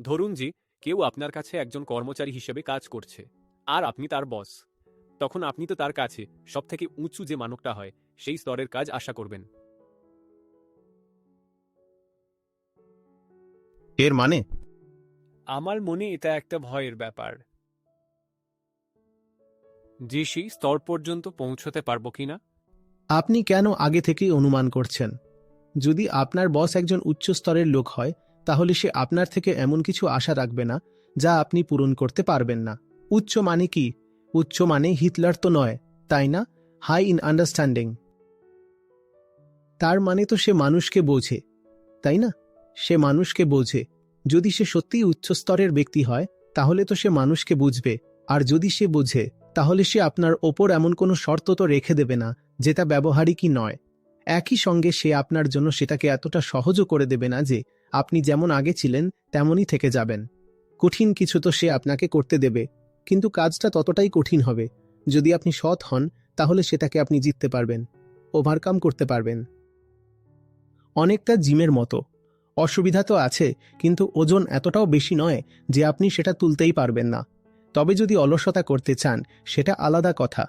ধরুন জি কেউ আপনার কাছে একজন কর্মচারী হিসেবে কাজ করছে আর আপনি তার বস। তখন আপনি তো তার কাছে সব থেকে উঁচু যে মানকটা হয় সেই স্তরের কাজ আশা করবেন। এর মানে? আমার মনে এটা একটা ভয়ের ব্যাপার। যে সেই স্তর পর্যন্ত পৌঁছতে পারব কিনা আপনি কেন আগে থেকেই অনুমান করছেন? যদি আপনার বস একজন উচ্চ স্তরের লোক হয় তাহলে সে আপনার থেকে এমন কিছু আশা রাখবে না, যা আপনি পূরণ করতে পারবেন না। উচ্চ মানে কি? উচ্চ মানে হিটলার তো নয়, তাই না? High in understanding. তার মানে তো সে মানুষকে বোঝে, তাই না? সে মানুষকে বোঝে। যদি সে সত্যিই উচ্চ স্তরের ব্যক্তি হয়, তাহলে তো সে মানুষকে বুঝবে। আর যদি সে বোঝে, তাহলে সে আপনার ওপর এমন কোনো শর্ত তো রেখে দেবে না, যেটা ব্যবহারিকই নয়। একই সঙ্গে সে আপনার জন্য সেটাকে এতটা সহজও করে দেবে না যে আপনি যেমন আগে ছিলেন, তেমনই থেকে যাবেন। কঠিন কিছু তো সে আপনাকে করতে দেবে, কিন্তু কাজটা ততটাই কঠিন হবে। যদি আপনি সৎ হন, তাহলে সেটাকে আপনি জিততে পারবেন, ওভারকাম করতে পারবেন। অনেকটা জিমের মতো। অসুবিধা তো আছে, কিন্তু ওজন এতটাও বেশি নয় যে আপনি সেটা তুলতেই পারবেন না। তবে যদি অলসতা করতে চান, সেটা আলাদা কথা।